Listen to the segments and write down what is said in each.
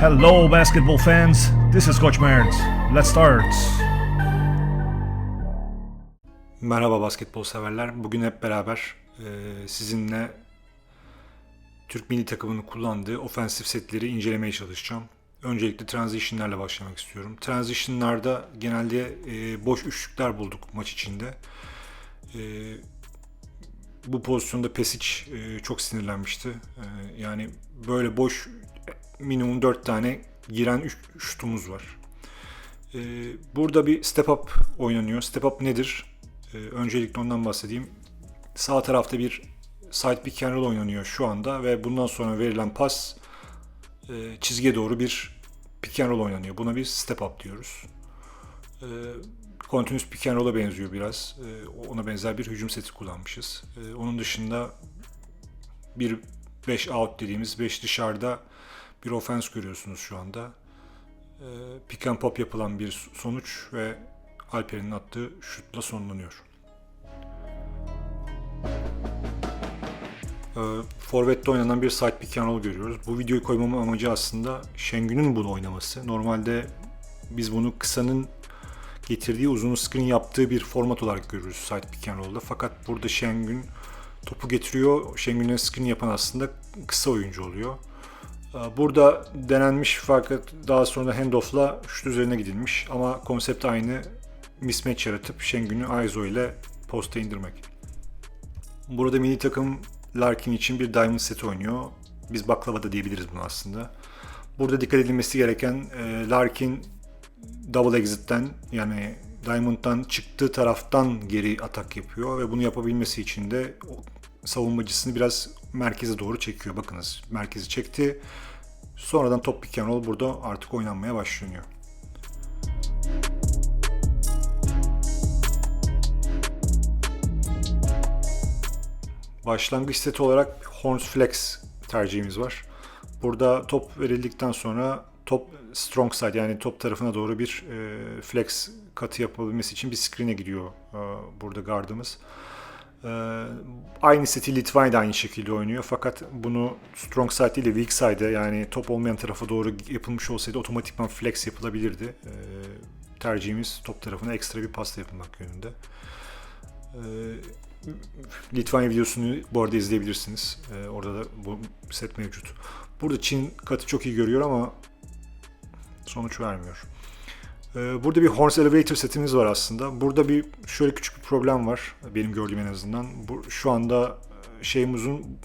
Hello, basketball fans. This is Coach Mertz. Let's start. Merhaba basketbol severler. Bugün hep beraber e, sizinle Türk milli takımının kullandığı ofensif setleri incelemeye çalışacağım. Öncelikle transition'lerle başlamak istiyorum. Transition'larda genelde e, boş üçlükler bulduk maç içinde. E, bu pozisyonda Pesic e, çok sinirlenmişti. E, yani böyle boş minimum 4 tane giren şutumuz var. E, burada bir step up oynanıyor. Step up nedir? Ee, öncelikle ondan bahsedeyim. Sağ tarafta bir side pick and roll oynanıyor şu anda ve bundan sonra verilen pas e, çizgiye doğru bir pick and roll oynanıyor. Buna bir step up diyoruz. E, continuous pick and roll'a benziyor biraz. E, ona benzer bir hücum seti kullanmışız. E, onun dışında bir 5 out dediğimiz 5 dışarıda bir ofens görüyorsunuz şu anda. E, pick and pop yapılan bir sonuç ve Alper'in attığı şutla sonlanıyor. Ee, Forvet'te oynanan bir side pick and roll görüyoruz. Bu videoyu koymamın amacı aslında Şengün'ün bunu oynaması. Normalde biz bunu kısanın getirdiği uzun screen yaptığı bir format olarak görürüz side pick and roll'da. Fakat burada Şengün topu getiriyor. Şengün'e screen yapan aslında kısa oyuncu oluyor. Ee, Burada denenmiş fakat daha sonra handoff'la şut üzerine gidilmiş ama konsept aynı mismatch yaratıp Şengün'ü Aizo ile posta indirmek. Burada milli takım Larkin için bir Diamond seti oynuyor. Biz baklava da diyebiliriz bunu aslında. Burada dikkat edilmesi gereken e, Larkin double exit'ten yani Diamond'dan çıktığı taraftan geri atak yapıyor ve bunu yapabilmesi için de savunmacısını biraz merkeze doğru çekiyor. Bakınız merkezi çekti. Sonradan top pick and roll burada artık oynanmaya başlanıyor. Başlangıç seti olarak Horns Flex tercihimiz var. Burada top verildikten sonra top strong side yani top tarafına doğru bir e, flex katı yapabilmesi için bir screen'e gidiyor e, burada gardımız. E, aynı seti Litvanya da aynı şekilde oynuyor fakat bunu strong side değil de weak side'e yani top olmayan tarafa doğru yapılmış olsaydı otomatikman flex yapılabilirdi. E, tercihimiz top tarafına ekstra bir pasta yapılmak yönünde. E, Litvanya videosunu bu arada izleyebilirsiniz. Ee, orada da bu set mevcut. Burada Çin katı çok iyi görüyor ama sonuç vermiyor. Ee, burada bir Horns Elevator setimiz var aslında. Burada bir şöyle küçük bir problem var. Benim gördüğüm en azından. Bu, şu anda e, şeyimizin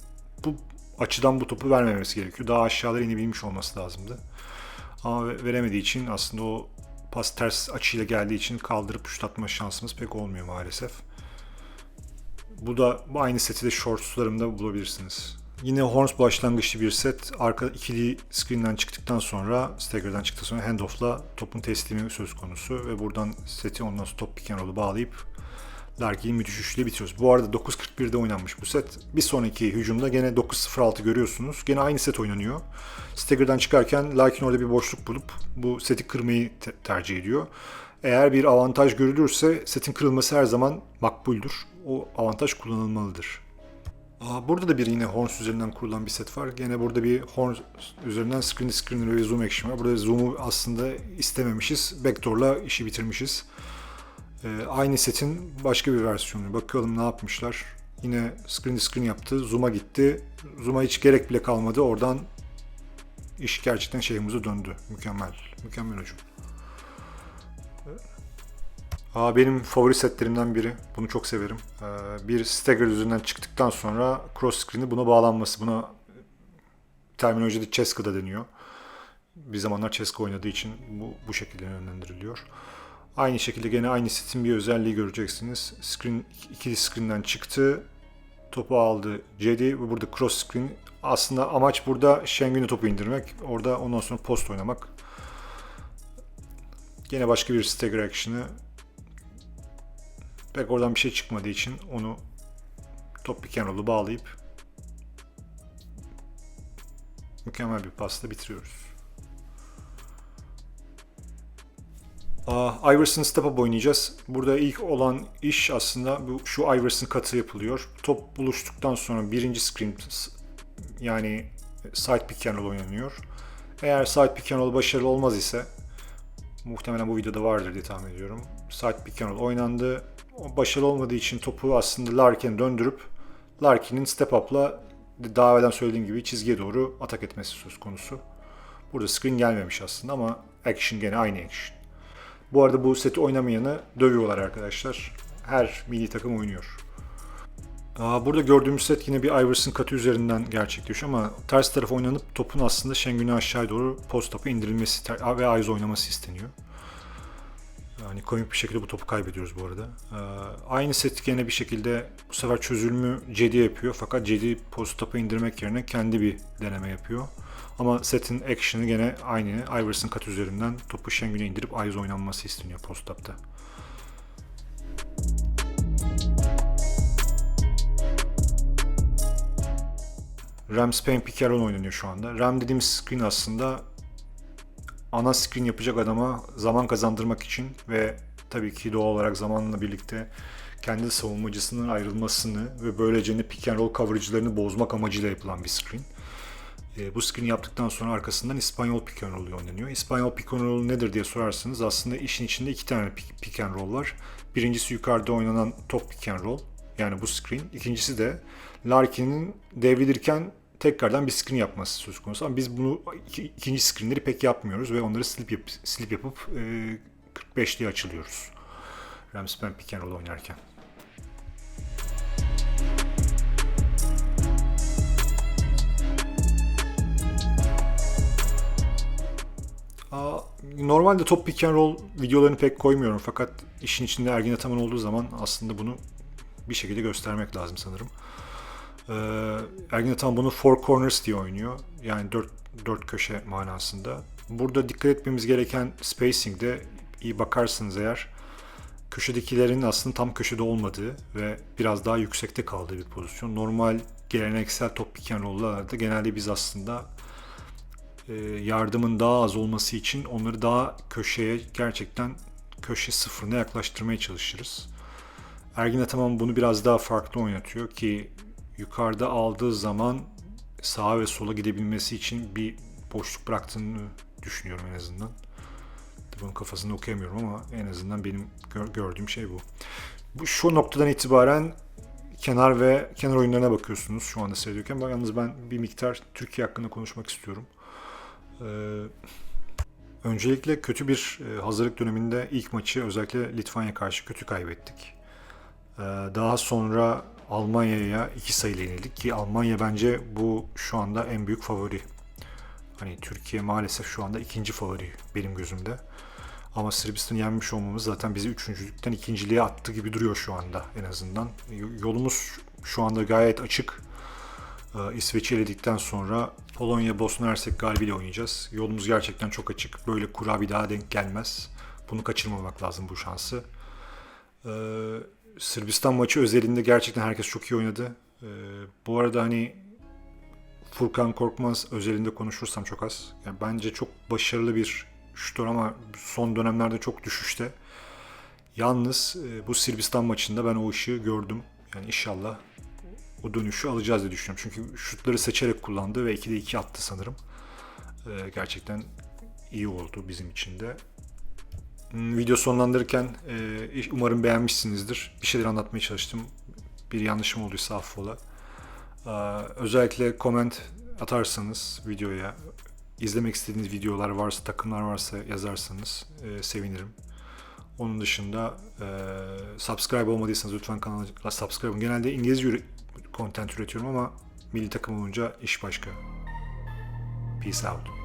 bu açıdan bu topu vermemesi gerekiyor. Daha aşağılara inebilmiş olması lazımdı. Ama veremediği için aslında o pas ters açıyla geldiği için kaldırıp şut atma şansımız pek olmuyor maalesef. Bu da bu aynı seti de shortslarımda bulabilirsiniz. Yine Horns başlangıçlı bir set. Arka ikili screen'den çıktıktan sonra, stagger'dan çıktıktan sonra handoff'la topun teslimi söz konusu ve buradan seti ondan sonra top pick and bağlayıp Larkin'in müthiş üçlüyle bitiriyoruz. Bu arada 9.41'de oynanmış bu set. Bir sonraki hücumda gene 9.06 görüyorsunuz. Gene aynı set oynanıyor. Stagger'dan çıkarken Larkin orada bir boşluk bulup bu seti kırmayı te- tercih ediyor. Eğer bir avantaj görülürse setin kırılması her zaman makbuldür. O avantaj kullanılmalıdır. Aa, burada da bir yine Horns üzerinden kurulan bir set var. Gene burada bir Horns üzerinden screen screen ve zoom action var. Burada zoom'u aslında istememişiz. Backdoor'la işi bitirmişiz. Ee, aynı setin başka bir versiyonu. Bakalım ne yapmışlar. Yine screen screen yaptı. Zoom'a gitti. Zoom'a hiç gerek bile kalmadı. Oradan iş gerçekten şeyimize döndü. Mükemmel. Mükemmel hocam. Aa, benim favori setlerimden biri. Bunu çok severim. Ee, bir stagger üzerinden çıktıktan sonra cross screen'i buna bağlanması. Buna terminolojide Cheska da deniyor. Bir zamanlar Cheska oynadığı için bu, bu şekilde yönlendiriliyor. Aynı şekilde gene aynı setin bir özelliği göreceksiniz. Screen, ikili screen'den çıktı. Topu aldı Cedi ve burada cross screen. Aslında amaç burada Şengün'e topu indirmek. Orada ondan sonra post oynamak. Gene başka bir stagger action'ı Pek oradan bir şey çıkmadığı için onu top roll'u bağlayıp mükemmel bir pasla bitiriyoruz. Aa, Iverson step up oynayacağız. Burada ilk olan iş aslında bu şu Iverson katı yapılıyor. Top buluştuktan sonra birinci screen yani side pick and roll oynanıyor. Eğer side pick and roll başarılı olmaz ise muhtemelen bu videoda vardır diye tahmin ediyorum. Side pick and roll oynandı. O başarılı olmadığı için topu aslında Larkin'e döndürüp Larkin'in step up'la daha evvelden söylediğim gibi çizgiye doğru atak etmesi söz konusu. Burada screen gelmemiş aslında ama action gene aynı action. Bu arada bu seti oynamayanı dövüyorlar arkadaşlar. Her milli takım oynuyor. Burada gördüğümüz set yine bir Iverson katı üzerinden gerçekleşiyor ama ters taraf oynanıp topun aslında Şengün'e aşağı doğru post topa indirilmesi ve ayız oynaması isteniyor. Yani komik bir şekilde bu topu kaybediyoruz bu arada. Ee, aynı set gene bir şekilde bu sefer çözülümü Cedi yapıyor fakat Cedi post topa indirmek yerine kendi bir deneme yapıyor. Ama setin action'ı gene aynı. Iverson kat üzerinden topu Şengün'e indirip ayız oynanması isteniyor post topta. Ram Spain pick and roll oynanıyor şu anda. Ram dediğimiz screen aslında ana screen yapacak adama zaman kazandırmak için ve tabii ki doğal olarak zamanla birlikte kendi savunmacısının ayrılmasını ve böylece pick and roll coverage'larını bozmak amacıyla yapılan bir screen. E, bu screen yaptıktan sonra arkasından İspanyol pick and roll oynanıyor. İspanyol pick and roll nedir diye sorarsanız aslında işin içinde iki tane pick, pick and roll var. Birincisi yukarıda oynanan top pick and roll yani bu screen. İkincisi de Larkin'in devrilirken tekrardan bir screen yapması söz konusu. Ama biz bunu iki, ikinci screenleri pek yapmıyoruz ve onları slip, yap, slip yapıp e, 45'liye açılıyoruz. Ramspen pick and roll oynarken. Normalde top pick and roll videolarını pek koymuyorum fakat işin içinde Ergin Ataman olduğu zaman aslında bunu bir şekilde göstermek lazım sanırım. Ee, Ergin Ataman bunu four corners diye oynuyor. Yani dört, dört köşe manasında. Burada dikkat etmemiz gereken spacing'de iyi bakarsanız eğer köşedekilerin aslında tam köşede olmadığı ve biraz daha yüksekte kaldığı bir pozisyon. Normal geleneksel top pick and roll'larda genelde biz aslında e, yardımın daha az olması için onları daha köşeye gerçekten köşe sıfırına yaklaştırmaya çalışırız. Ergin Ataman bunu biraz daha farklı oynatıyor ki yukarıda aldığı zaman sağa ve sola gidebilmesi için bir boşluk bıraktığını düşünüyorum en azından. Bunun kafasını okuyamıyorum ama en azından benim gör- gördüğüm şey bu. Bu şu noktadan itibaren kenar ve kenar oyunlarına bakıyorsunuz şu anda seyrediyorken. Ben yalnız ben bir miktar Türkiye hakkında konuşmak istiyorum. Ee, öncelikle kötü bir e, hazırlık döneminde ilk maçı özellikle Litvanya karşı kötü kaybettik. Ee, daha sonra Almanya'ya iki sayıyla yenildik ki Almanya bence bu şu anda en büyük favori. Hani Türkiye maalesef şu anda ikinci favori benim gözümde. Ama Sırbistan'ı yenmiş olmamız zaten bizi üçüncülükten ikinciliğe attı gibi duruyor şu anda en azından. Yolumuz şu anda gayet açık. Ee, İsveç'i eledikten sonra Polonya, Bosna Hersek galibiyle oynayacağız. Yolumuz gerçekten çok açık. Böyle kura bir daha denk gelmez. Bunu kaçırmamak lazım bu şansı. Sırbistan maçı özelinde gerçekten herkes çok iyi oynadı. Ee, bu arada hani Furkan Korkmaz özelinde konuşursam çok az. Yani bence çok başarılı bir şutör ama son dönemlerde çok düşüşte. Yalnız e, bu Sırbistan maçında ben o ışığı gördüm. Yani inşallah o dönüşü alacağız diye düşünüyorum. Çünkü şutları seçerek kullandı ve 2'de 2 attı sanırım. Ee, gerçekten iyi oldu bizim için de. Video sonlandırırken e, umarım beğenmişsinizdir. Bir şeyler anlatmaya çalıştım. Bir yanlışım olduysa affola. Ee, özellikle comment atarsanız videoya, izlemek istediğiniz videolar varsa, takımlar varsa yazarsanız e, sevinirim. Onun dışında e, subscribe olmadıysanız lütfen kanala subscribe olun. Genelde İngilizce content üretiyorum ama milli takım olunca iş başka. Peace out.